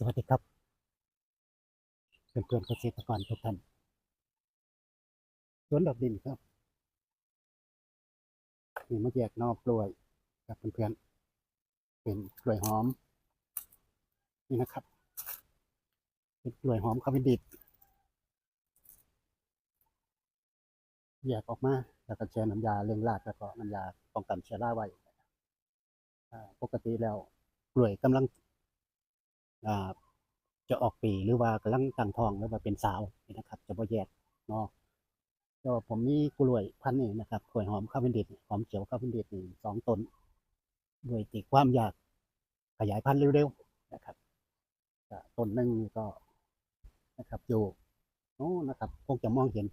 สวัสดีครับ เพื่อนๆเกษตรกรทุกท่านสวนดอกดินครับนี่มาแยกนอกกล้วยกับเพื่อนๆเป็นกล้วยหอม นี่นะครับ เป็นกล้วยหอมคาเวนดิดแยกออกมาแล้วก็แช่น้ำยาเลี้ยงรากแล้วก็น้ำยาป้องกันเชื้อราไว้อ่าปกติแล้วกล้วยกำลัง จะออกปีหรือว่ากำลังตั้งท้องหรือว่าเป็นสาวนะครับ จะบ่แยกเนาะก็ผมมีกล้วยพันธุ์นี้นะครับกล้วยหอมข้าวเป็นดิดหอมเขียวข้าวเป็นดิดนี่สองต้นด้วยติความอยากขยายพันธุ์เร็วๆนะครับต้นหนึ่งก็นะครับอยู่โอ้นะครับคงจะมองเห็น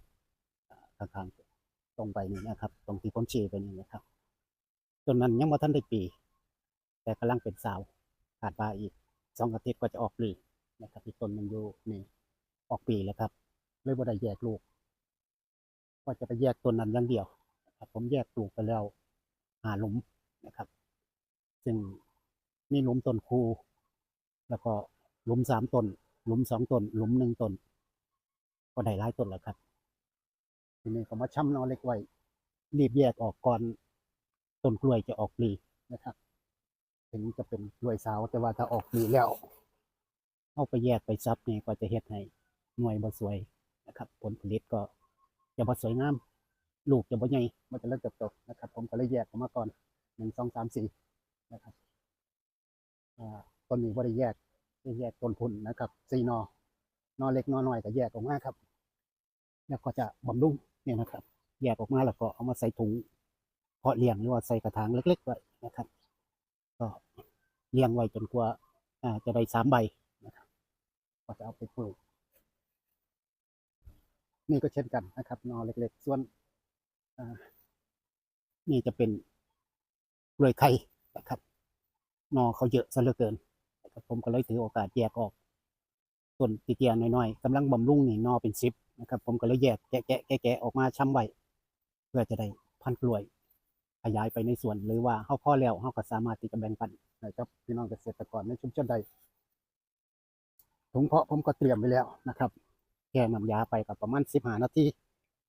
อ่าข้างตรงไปนี่นะครับ ตรงที่ผมชี้ไปนี่นะครับต้นนั้นยังบ่ทันได้ปี แต่กำลังเป็นสาวขาดปลาอีก สองอาทิตย์ก็จะออกปลีนะครับอีกต้นหนึ่งอยู่นี่ออกปลีแล้วครับเลยบ่ได้แยกลูก ก็จะไปแยกต้นนั้นอย่างเดียวครับผมแยกปลูกไปแล้วหาหลุมนะครับ ซึ่งมีหลุมต้นคู แล้วก็หลุมสามต้น หลุมสองต้น หลุมหนึ่งต้น ก็ได้หลายต้นแล้วครับ ทีนี้ก็มาช่ำนอเล็กไว้รีบแยกออกก่อนต้นกล้วยจะออกปลีนะครับ ถึงจะเป็นกล้วยสาวแต่ว่าถ้าออกดีแล้วเอาไปแยกไปซับเนี่ยก็จะเฮ็ดให้หน่วยบ่สวยนะครับผลผลิตก็จะบ่สวยงาม ลูกจะบ่ใหญ่มันจะเริ่มเติบโตนะครับ ผมก็เลยแยกออกมาก่อนหนึ่งสองสามสี่นะครับต้นนี้บ่ได้แยกได้แยกต้นทุนนะครับสี่นอนอเล็กนอน้อยก็แยกออกมาครับ แล้วก็จะบำรุงเนี่ยนะครับ แยกออกมาแล้วก็เอามาใส่ถุงเพาะเลี้ยงหรือว่าใส่กระถางเล็กๆไว้นะครับ ก็เลี้ยงไว้จนกว่าจะได้สามใบนะครับก็จะเอาไปปลูก นี่ก็เช่นกันนะครับนอเล็กๆ ส่วนนี่จะเป็นกล้วยไข่นะครับนอเขาเยอะซะเหลือเกินนะครับผมก็เลยถือโอกาสแยกออกต้นตีเตียนน้อยๆกำลังบำรุงนี่นอเป็นสิบนะครับ ผมก็เลยแยกแกะแกะแกะออกมาช้ำไว้เพื่อจะได้พันกล้วย ขยายไปในส่วนหรือว่าเฮาพอแล้วเฮาก็สามารถที่จะแบ่งปันให้กับพี่น้องเกษตรกรในชุมชนใดถุงเพาะผมก็เตรียมไว้แล้วนะครับแค่น้ำยาไปกับประมาณ15นาที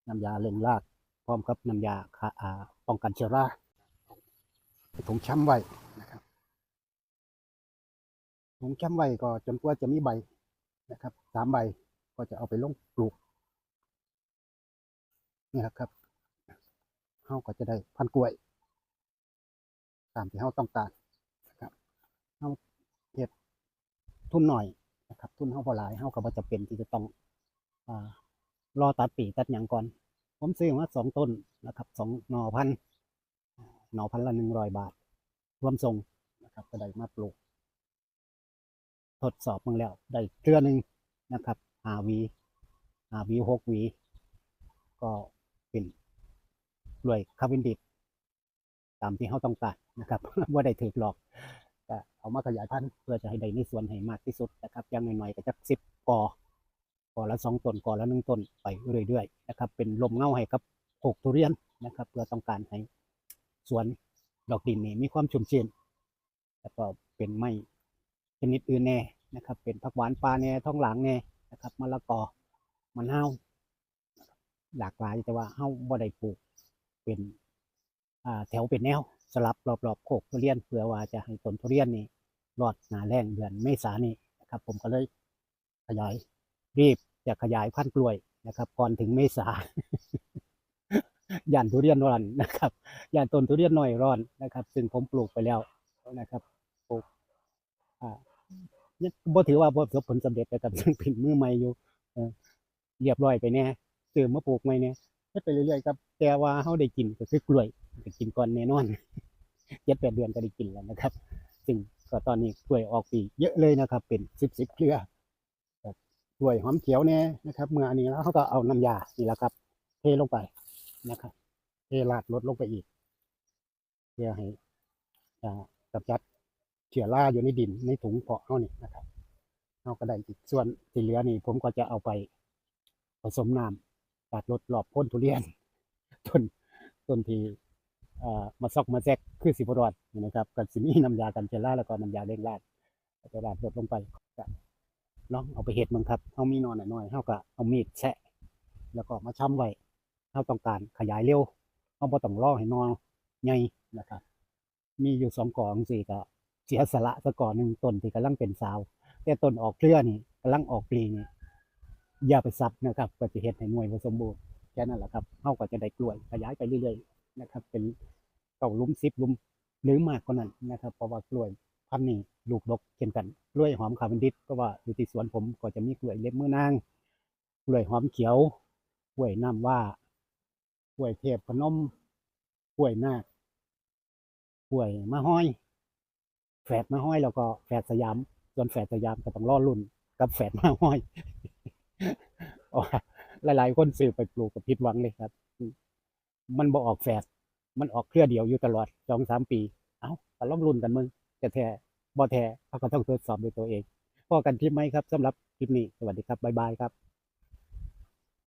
น้ำยาเล็งรากพร้อมกับน้ำยาฆ่าป้องกันเชื้อราถุงช้ำไว้นะครับถุงช้ำไว้ก็จนกว่าจะมีใบนะครับสามใบก็จะเอาไปลงปลูกนี่แหละครับเฮาก็จะได้พันกล้วย ตามที่เราต้องการนะครับเราเฮ็ดทุนหน่อยนะครับ ทุนเราพอหลายเราก็บ่จะเป็นที่จะต้องอรอตัดปีตัดหยังก่อน ผมซื้อมาสองต้นนะครับสองหน่อพันธุ์หน่อพันธุ์ละหนึ่งร้อยบาท รวมส่งนะครับก็ได้มาปลูก ทดสอบมาแล้วได้เครือหนึ่งนะครับหาวีหาวีหกวีก็เป็นกล้วยคาเวนดิดตามที่เขาต้องการ นะครับว่าได้ถือหลอกก็เอามาขยายพันธุ์เพื่อจะให้ได้ในส่วนให้มากที่สุดนะครับอย่างน้อยๆก็จะสิบกอกอละสองต้นกอละหนึ่งต้นไปเรื่อยๆนะครับเป็นลมเงาให้กับโขกทุเรียนนะครับเพื่อต้องการให้สวนดอกดินนี่มีความชุ่มชื้นแล้วก็เป็นไม้ชนิดอื่นแน่นะครับ เป็นผักหวานปลาแน่ท้องหลังแน่นะครับมะละกอมะนาวหลากหลายแต่ว่าเฮาบ่ได้ปลูกเป็นแถวเป็นแนว สลับรอบๆโคกทุเรียนเพื่อว่าจะให้ต้นทุเรียนนี่รอดหนาแรงเดือนเมษานี่นะครับ ผมก็เลยขยายรีบจะขยายพันธุ์กล้วยนะครับก่อนถึงเมษาย่านทุเรียนร้อนนะครับย่านต้นทุเรียนหน้อยร้อนนะครับ ซึ่งผมปลูกไปแล้วนะครับปลูกอ่ายังบ่ถือว่าประสบผลสำเร็จนะครับยังเป็นมือใหม่อยู่เออเรียบร้อยไปแน่ซื้อมาปลูกใหม่เนี่ยก็ไปเรื่อยๆครับแต่ว่าเฮาได้กินก็คือกล้วยก็กินก่อนแน่นอน เจ็ดแปดเดือนก็ได้กินแล้วนะครับ ซึ่งก็ตอนนี้กล้วยออกปีเยอะเลยนะครับ เป็นสิบสิบเครือครับกล้วยหอมเขียวเนี่ยนะครับเมื่ออันนี้แล้วเขาก็เอาน้ำยานี่แหละครับ เทลงไปนะครับ เทราดลดลงไปอีกเพื่อให้อ่ากำจัดเชื้อราอยู่ในดินในถุงเพาะเฮานี่นะครับเฮาก็ได้อีกส่วนที่เหลือนี่ ผมก็จะเอาไปผสมน้ำตัดรถหลอบพ้นทุเรียนต้นต้นที่ มาซอกมาแซกคือสิบรอดนี่นะครับกับสิมีน้ำยากันเชื้อราแล้วก็น้ำยาเร่งรากแล้วก็ราดรถลงไปก็ลองเอาไปเฮ็ดมึงครับเฮามีนอนหน้อยๆเฮาก็เอามีดแฉะแล้วก็มาช้ำไว้เฮาต้องการขยายเร็วเฮาบ่ต้องรอให้นอใหญ่นะครับ มีอยู่สองกองซี่ก็เสียสละซะก่อนหนึ่งต้นที่กำลังเป็นสาว แต่ต้นออกเครือนี่กำลังออกปลีนี่อย่าไปซับนะครับก็จะเฮ็ดให้หน่วยบ่สมบูรณ์แค่นั้นแหละครับเฮาก็จะได้กล้วยขยายไปเรื่อยๆ นะครับ เป็นเก้าลุม10หลุมหรือมากกว่านั้นนะครับ เพราะว่ากล้วยพันนี้ลูกดกเช่นกันกล้วยหอมคาร์บอนดิตเพราะว่าอยู่ที่สวนผมก็จะมีกล้วยเล็บมือนางกล้วยหอมเขียวกล้วยน้ำว่ากล้วยเทพพนมกล้วยนาคกล้วยมะฮ้อย แฝดมาห้อยแล้วก็แฝดสยามส่วนแฝดสยามก็ต้องรอรุ่นกับแฝดมาห้อยเพราะว่าหลายๆคนซื้อไปปลูกกับผิดหวังเลยครับ มันบ่ออกแฝดมันออกเครือเดียวอยู่ตลอดสองสามปี เอ้าก็ลองรุ่นกันมึงจะแท้บ่แท้เขาก็ต้องตรวจสอบด้วยตัวเองพอกันคลิปไหมครับสำหรับคลิปนี้สวัสดีครับบ๊ายบายครับ